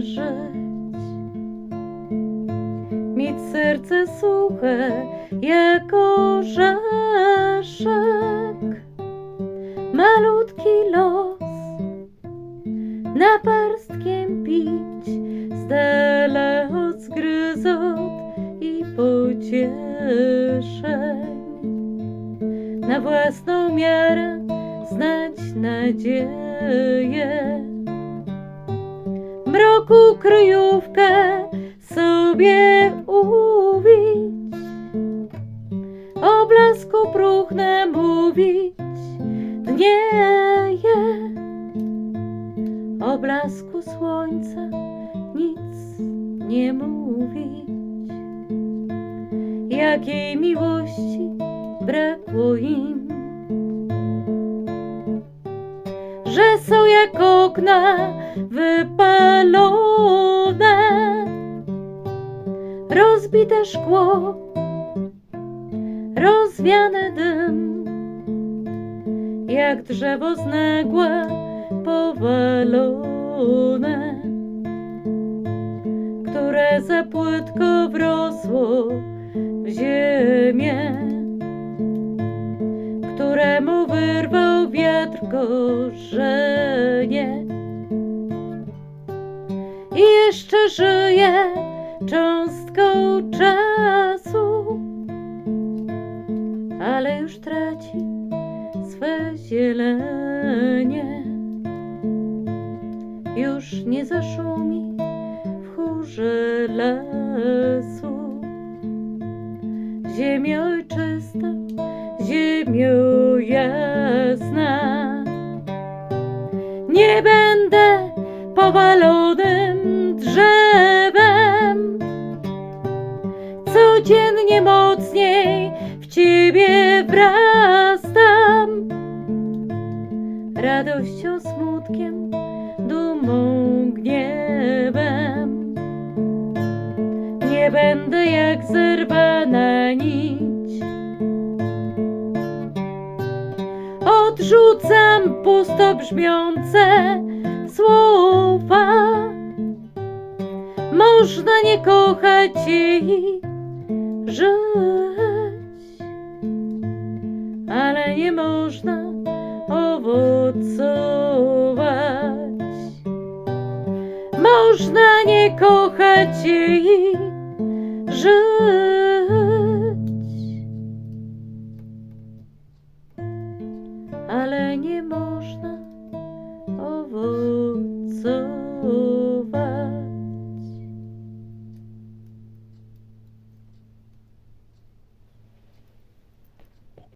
żyć. Mieć serce suche jak orzeszek, malutki los naparstkiem pić z od zgryzot i pocieszeń. Na własną miarę znać nadzieję. Mroku kryjówkę sobie uwić, o blasku próchnę mówić dnieje. O blasku słońca nic nie mówić. Jakiej miłości brakło im, że są jak okna wypalone, rozbite szkło, rozwiany dym, jak drzewo z nagła powalone, które za płytko wrosło w ziemię, wiatr korzenie. I jeszcze żyje cząstką czasu, ale już traci swe zielenie. Już nie zaszumi w chórze lasu. Ziemia ojczysta, ziemio jasna. Nie będę powalonym drzewem, codziennie mocniej w ciebie wrastam. Radością, smutkiem, dumą, gniewem. Nie będę jak zerwana nić. Odrzucam pusto brzmiące słowa. Można nie kochać i żyć, ale nie można owocować. Można nie kochać i żyć,